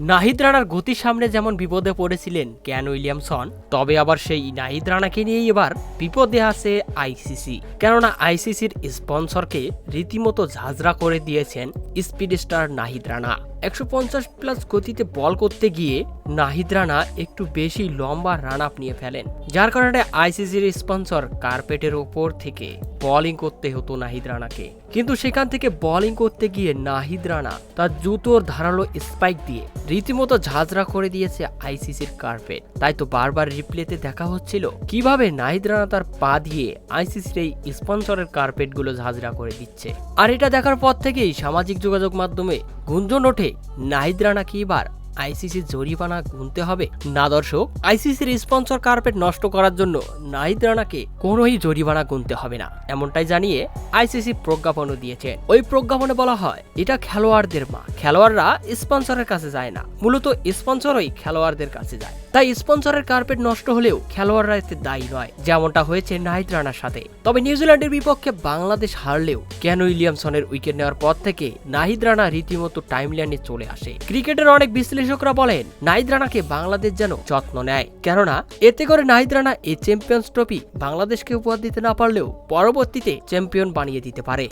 নাহিদ রানার গতির সামনে যেমন বিপদে পড়েছিলেন ক্যান উইলিয়ামসন, তবে আবার সেই নাহিদ রানাকে নিয়েই এবার বিপদে আছে আইসিসি কেননা আইসিসির স্পন্সরকে রীতিমতো ঝাঁঝরা করে দিয়েছেন স্পিড স্টার নাহিদ রানা। একশো পঞ্চাশ প্লাস গতিতে বল করতে গিয়ে নাহিদ রানা একটু বেশি লম্বা রান আপ নিয়ে ফেলেন। যার কারণে আইসিসির স্পন্সর কার্পেটের ওপর থেকে বোলিং করতে হতো নাহিদ রানাকে। কিন্তু সেখান থেকে বোলিং করতে গিয়ে নাহিদ রানা তার জুতোর ধারালো স্পাইক দিয়ে রীতিমতো ঝাঁঝরা করে দিয়েছে আইসিসির কার্পেট তাই তো বারবার রিপ্লেতে দেখা হচ্ছিল কীভাবে নাহিদ রানা তার পা দিয়ে আইসিসির এই স্পন্সরের কার্পেটগুলো ঝাঁঝরা করে দিচ্ছে। আর এটা দেখার পর থেকেই সামাজিক যোগাযোগ মাধ্যমে গুঞ্জন ওঠে নাহিদ রানা কি এবার আইসিসির জরিমানা গুনতে হবে? না দর্শক, আইসিসির স্পন্সর কার্পেট নষ্ট করার জন্য নাহিদ রানাকে কোনোই জরিমানা গুনতে হবে না। এমনটাই জানিয়ে আইসিসি প্রজ্ঞাপনও দিয়েছে ওই প্রজ্ঞাপনে বলা হয়, এটা খেলোয়াড়দের মা খেলোয়াড়রা স্পন্সরের কাছে যায় না। মূলত স্পন্সরই খেলোয়াড়দের কাছে যায়। তাই স্পন্সরের কার্পেট নষ্ট হলেও খেলোয়াড়রা এতে দায়ী নয়। যেমনটা হয়েছে নাহিদ রানার সাথে। তবে নিউজিল্যান্ডের বিপক্ষে বাংলাদেশ হারলেও কেন উইলিয়ামসনের উইকেট নেওয়ার পর থেকে নাহিদ রানা রীতিমতো টাইমলাইনে চলে আসে। ক্রিকেটের অনেক বিশ্লেষকরা বলেন, নাহিদ রানাকে বাংলাদেশ যেন যত্ন নেয়। কেননা, এতে করে নাহিদ রানা এই চ্যাম্পিয়ন্স ট্রফি বাংলাদেশকে উপহার দিতে না পারলেও পরবর্তীতে চ্যাম্পিয়ন বানিয়ে দিতে পারে।